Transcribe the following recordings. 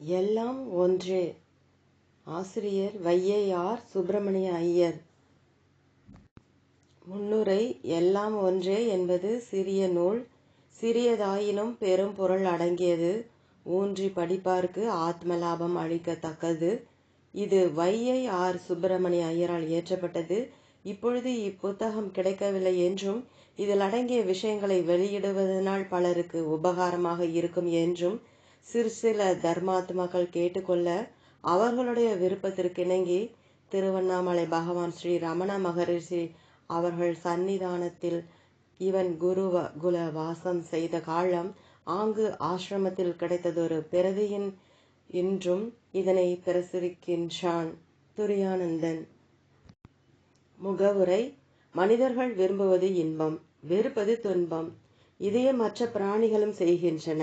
எல்லாம் ஒன்றே. ஆசிரியர் வையையார் சுப்பிரமணிய ஐயர். முன்னுரை எல்லாம் ஒன்றே என்பது சிறிய நூல். சிறியதாயினும் பெரும் பொருள் அடங்கியது. ஊன்றி படிப்பார்க்கு ஆத்ம லாபம் அளிக்கத்தக்கது. இது வையை ஆர் சுப்பிரமணிய ஐயரால் இயற்றப்பட்டது. இப்பொழுது இப்புத்தகம் கிடைக்கவில்லை என்றும் இதில் அடங்கிய விஷயங்களை வெளியிடுவதனால் பலருக்கு உபகாரமாக இருக்கும் என்றும் சிறு சில தர்மாத்மாக்கள் கேட்டுக்கொள்ள அவர்களுடைய விருப்பத்திற்கு இணங்கி திருவண்ணாமலை பகவான் ஸ்ரீ ரமண மகரிஷி அவர்கள் சந்நிதானத்தில் இவன் குரு குல வாசம் செய்த காலம் ஆங்கு ஆசிரமத்தில் கிடைத்ததொரு பிரதியின் இன்றும் இதனை பிரசுரிக்கின்றான் துரியானந்தன். முகவுரை மனிதர்கள் விரும்புவது இன்பம் வெறுப்பது துன்பம் இதையே மற்ற பிராணிகளும் செய்கின்றன.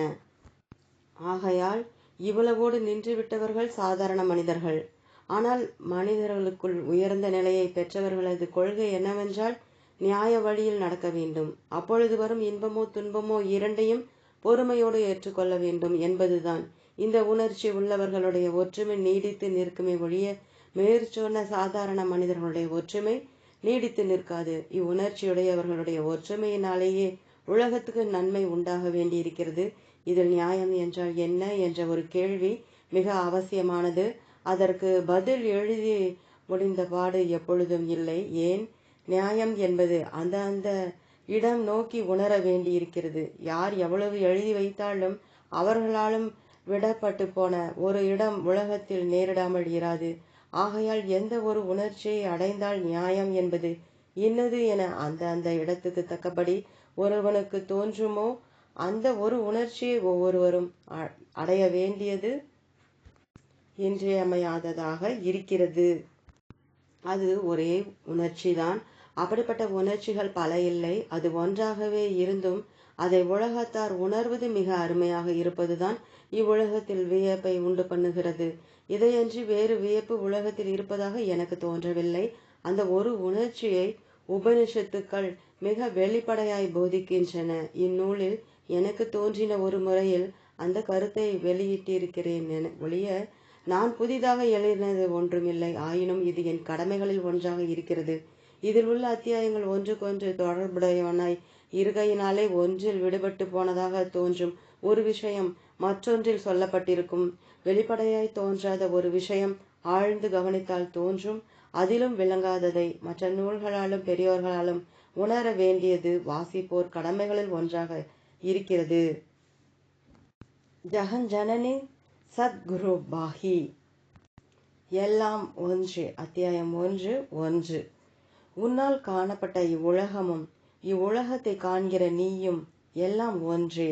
ஆகையால் இவ்வளவோடு நின்றுவிட்டவர்கள் சாதாரண மனிதர்கள். ஆனால் மனிதர்களுக்குள் உயர்ந்த நிலையை பெற்றவர்களது கொள்கை என்னவென்றால் நியாய வழியில் நடக்க வேண்டும். அப்பொழுது வரும் இன்பமோ துன்பமோ இரண்டையும் பொறுமையோடு ஏற்றுக்கொள்ள வேண்டும் என்பதுதான். இந்த உணர்ச்சி உள்ளவர்களுடைய ஒற்றுமை நீடித்து நிற்குமே ஒழிய மேற்சொன்ன சாதாரண மனிதர்களுடைய ஒற்றுமை நீடித்து நிற்காது. இவ்வுணர்ச்சியுடையவர்களுடைய ஒற்றுமையினாலேயே உலகத்துக்கு நன்மை உண்டாக வேண்டியிருக்கிறது. இதில் நியாயம் என்றால் என்ன என்ற ஒரு கேள்வி மிக அவசியமானது. அதற்கு பதில் எழுதி முடிந்த பாடு எப்பொழுதும் இல்லை. ஏன்? நியாயம் என்பது அந்த அந்த இடம் நோக்கி உணர வேண்டியிருக்கிறது. யார் எவ்வளவு எழுதி வைத்தாலும் அவர்களாலும் விடப்பட்டு போன ஒரு இடம் உலகத்தில் நேரிடாமல் இராது. ஆகையால் எந்த ஒரு உணர்ச்சியை அடைந்தால் நியாயம் என்பது இன்னது என அந்த அந்த இடத்துக்கு தக்கபடி ஒருவனுக்கு தோன்றுமோ? அந்த ஒரு உணர்ச்சியை ஒவ்வொருவரும் அடைய வேண்டியது இன்றியமையாததாக இருக்கிறது. அது ஒரே உணர்ச்சிதான். அப்படிப்பட்ட உணர்ச்சிகள் பல இல்லை. அது ஒன்றாகவே இருந்தும் அதை உலகத்தார் உணர்வது மிக அருமையாக இருப்பதுதான் இவ்வுலகத்தில் வியப்பை உண்டு பண்ணுகிறது. இதையன்றி வேறு வியப்பு உலகத்தில் இருப்பதாக எனக்கு தோன்றவில்லை. அந்த ஒரு உணர்ச்சியை உபனிஷத்துக்கள் மிக வெளிப்படையாய் போதிக்கின்றன. இந்நூலில் எனக்கு தோன்றின ஒரு முறையில் அந்த கருத்தை வெளியிட்டிருக்கிறேன் என ஒழிய நான் புதிதாக எழுதினது ஒன்றுமில்லை ஆயினும் இது என் கடமைகளில் ஒன்றாக இருக்கிறது. இதில் உள்ள அத்தியாயங்கள் ஒன்றுக்கொன்று தொடர்புடையவனாய் இருகையினாலே ஒன்றில் விடுபட்டு போனதாக தோன்றும் ஒரு விஷயம் மற்றொன்றில் சொல்லப்பட்டிருக்கும். வெளிப்படையாய் தோன்றாத ஒரு விஷயம் ஆழ்ந்து கவனித்தால் தோன்றும் அதிலும் விளங்காததை மற்ற நூல்களாலும் பெரியோர்களாலும் உணர வேண்டியது வாசிப்போர் கடமைகளில் ஒன்றாக இருக்கிறது. ஜகஞ்சனனி சத்குரு பாஹி. எல்லாம் ஒன்று அத்தியாயம் ஒன்று ஒன்று. உன்னால் காணப்பட்ட இவ்வுலகமும் இவ்வுலகத்தை காண்கிற நீயும் எல்லாம் ஒன்றே.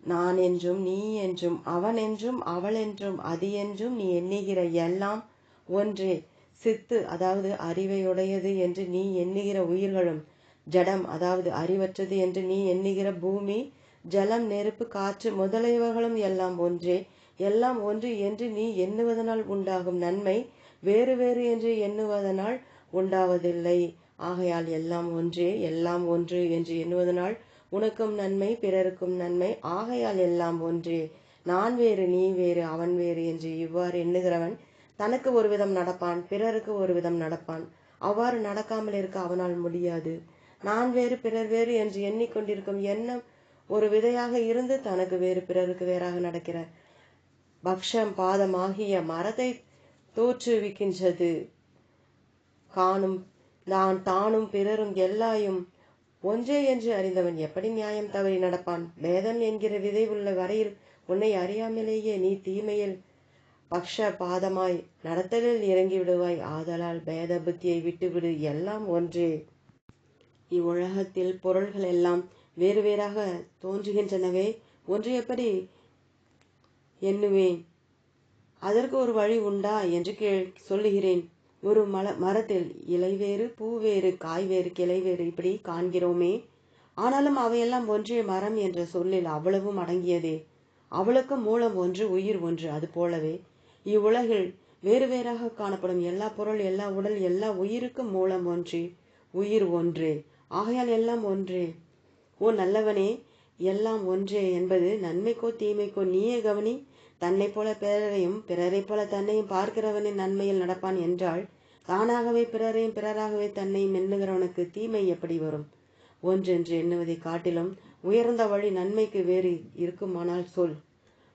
நான் என்றும் நீ என்றும் அவன் என்றும் அவள் என்றும் அது என்றும் நீ எண்ணுகிற எல்லாம் ஒன்றே. சித்து அதாவது அறிவையுடையது என்று நீ எண்ணுகிற உயிர்களும் ஜடம் அதாவது அறிவற்றது என்று நீ எண்ணுகிற பூமி ஜலம் நெருப்பு காற்று முதலியவர்களும் எல்லாம் ஒன்றே. எல்லாம் ஒன்று என்று நீ எண்ணுவதனால் உண்டாகும் நன்மை வேறு வேறு என்று எண்ணுவதனால் உண்டாவதில்லை. ஆகையால் எல்லாம் ஒன்றே எல்லாம் ஒன்று என்று எண்ணுவதனால் உனக்கும் நன்மை பிறருக்கும் நன்மை. ஆகையால் எல்லாம் ஒன்றே. நான் வேறு நீ வேறு அவன் வேறு என்று இவ்வாறு எண்ணுகிறவன் தனக்கு ஒரு விதம் நடப்பான் பிறருக்கு ஒரு விதம் நடப்பான். அவ்வாறு நடக்காமல் இருக்க அவனால் முடியாது. நான் வேறு பிறர் வேறு என்று எண்ணிக்கொண்டிருக்கும் எண்ணம் ஒரு விதையாக இருந்து தனக்கு வேறு பிறருக்கு வேறாக நடக்கிற பக்ஷம் பாதமாகிய மரத்தை தோற்றுவிக்கின்றது. காணும் நான் தானும் பிறரும் எல்லாயும் ஒன்றே என்று அறிந்தவன் எப்படி நியாயம் தவறி நடப்பான்? வேதன் என்கிற விதை உள்ள வரையில் உன்னை அறியாமலேயே நீ தீமையில் பக்ஷ பாதமாய் நடத்தலில் இறங்கி விடுவாய் ஆதலால் பேத புத்தியை விட்டுவிடு எல்லாம் ஒன்றே. இவ்வுலகத்தில் பொருள்கள் எல்லாம் வேறு வேறாக தோன்றுகின்றனவே. ஒன்று எப்படி எண்ணுவேன். அதற்கு ஒரு வழி உண்டா என்று கேள் சொல்லுகிறேன். ஒரு மல மரத்தில் இலை வேறு பூ வேறு காய் வேறு கிளை வேறு இப்படி காண்கிறோமே. ஆனாலும் அவையெல்லாம் ஒன்றே மரம் என்ற சொல்லில் அவ்வளவும் அடங்கியதே. அவளுக்கு மூலம் ஒன்று உயிர் ஒன்று அது போலவே. இவ்வுலகில் வேறு வேறாக காணப்படும் எல்லா பொருள் எல்லா உடல் எல்லா உயிருக்கும் மூலம் ஒன்று. உயிர் ஒன்று. ஆகையால் எல்லாம் ஒன்றே. ஓ நல்லவனே எல்லாம் ஒன்றே என்பது நன்மைக்கோ தீமைக்கோ நீயே கவனி. தன்னை போல பிறரையும் பிறரை போல தன்னையும் பார்க்கிறவனின் நன்மையில் நடப்பான் என்றால் தானாகவே பிறரையும் பிறராகவே தன்னையும் எண்ணுகிறவனுக்கு தீமை எப்படி வரும்? ஒன்றென்று எண்ணுவதை காட்டிலும் உயர்ந்த வழி நன்மைக்கு வேறு இருக்குமானால் சொல்.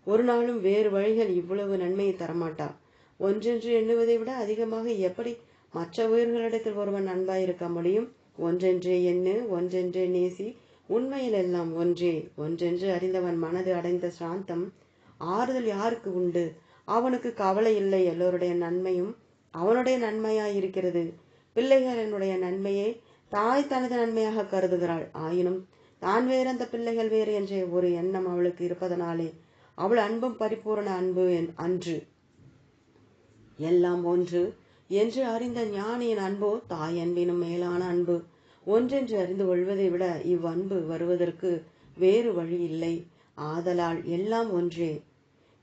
ஒரு நாளும் வேறு வழிகள் இவ்வளவு நன்மையை தரமாட்டா? ஒன்றென்று எண்ணுவதை விட அதிகமாக எப்படி மற்ற உயிர்களிடத்தில் ஒருவன் அன்பாயிருக்க முடியும்? ஒன்றென்றே எண்ணு ஒன்றென்றே நேசி உண்மையில் எல்லாம் ஒன்றே. ஒன்றென்று அறிந்தவன் மனது அடைந்த சாந்தம் ஆறுதல் யாருக்கு உண்டு? அவனுக்கு கவலை இல்லை எல்லோருடைய நன்மையும் அவனுடைய நன்மையாயிருக்கிறது. பிள்ளைகளினுடைய நன்மையை தாய் தனது நன்மையாக கருதுகிறாள். ஆயினும் தான் வேறு அந்த பிள்ளைகள் வேறு என்ற ஒரு எண்ணம் அவளுக்கு இருப்பதனாலே அவள் அன்பும் பரிபூரண அன்பு அன்று. எல்லாம் ஒன்று என்று அறிந்த ஞானியின் அன்போ தாய் அன்பினும் மேலான அன்பு. ஒன்றென்று அறிந்து கொள்வதை விட இவ்வன்பு வருவதற்கு வேறு வழி இல்லை. ஆதலால் எல்லாம் ஒன்றே.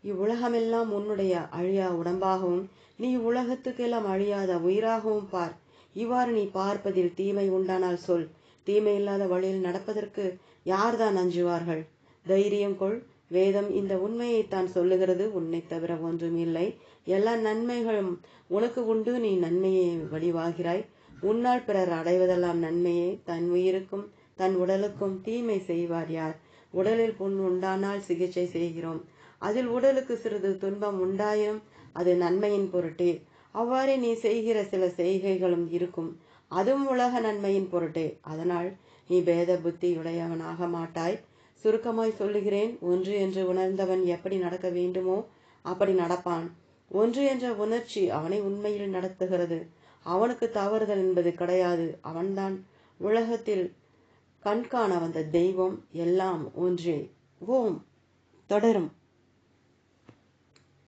இவ்வுலகமெல்லாம் உன்னுடைய அழியா உடம்பாகவும் நீ உலகத்துக்கெல்லாம் அழியாத உயிராகவும் பார். இவ்வாறு நீ பார்ப்பதில் தீமை உண்டானால் சொல். தீமை இல்லாத வழியில் நடப்பதற்கு யார்தான் அஞ்சுவார்கள்? தைரியம் கொள். வேதம் இந்த உண்மையைத்தான் சொல்லுகிறது உன்னை தவிர ஒன்றும் இல்லை. எல்லா நன்மைகளும் உனக்கு உண்டு நீ நன்மையை வழிவாகிறாய். உன்னால் பிறர் அடைவதெல்லாம் நன்மையே. தன் உயிருக்கும் தன் உடலுக்கும் தீமை செய்வார் யார்? உடலில் புண் உண்டானால் சிகிச்சை செய்கிறோம். அதில் உடலுக்கு சிறிது துன்பம் உண்டாயும் அது நன்மையின் பொருட்டே. அவ்வாறே நீ செய்கிற சில செய்கைகளும் இருக்கும். அதுவும் உலக நன்மையின் பொருட்டே. அதனால் நீ பேத புத்தியுடையவனாக மாட்டாய். சுருக்கமாய் சொல்லுகிறேன் ஒன்று என்று உணர்ந்தவன் எப்படி நடக்க வேண்டுமோ அப்படி நடப்பான். ஒன்று என்ற உணர்ச்சி அவனை உண்மையில் நடத்துகிறது. அவனுக்கு தவறுதல் என்பது கிடையாது. அவன்தான் உலகத்தில் கண்காண வந்த தெய்வம். எல்லாம் ஒன்றே. ஓம். தொடரும்.